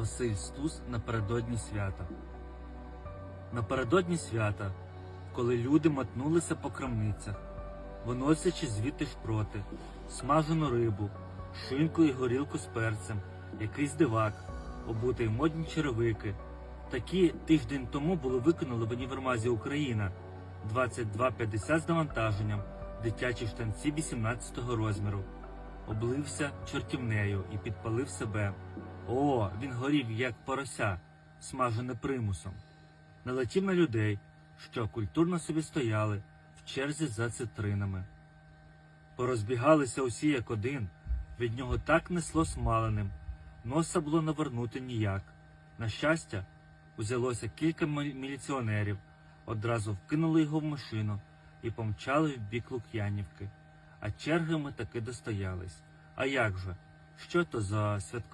Василь Стус напередодні свята. Напередодні свята, коли люди мотнулися по крамницях, виносячи звідти шпроти, смажену рибу, шинку і горілку з перцем, якийсь дивак, обутий модні черевики. Такі тиждень тому були виконали в універмазі Україна 2250 з навантаженням, дитячі штанці 18 розміру. Облився чортівнею і підпалив себе. О, він горів, як порося, смажене примусом. Налетів на людей, що культурно собі стояли в черзі за цитринами. Порозбігалися усі як один, від нього так несло смаленим, носа було навернути ніяк. На щастя, узялося кілька міліціонерів, одразу вкинули його в машину і помчали в бік Лук'янівки. А черги ми таки достоялись. А як же? Що то за святкове?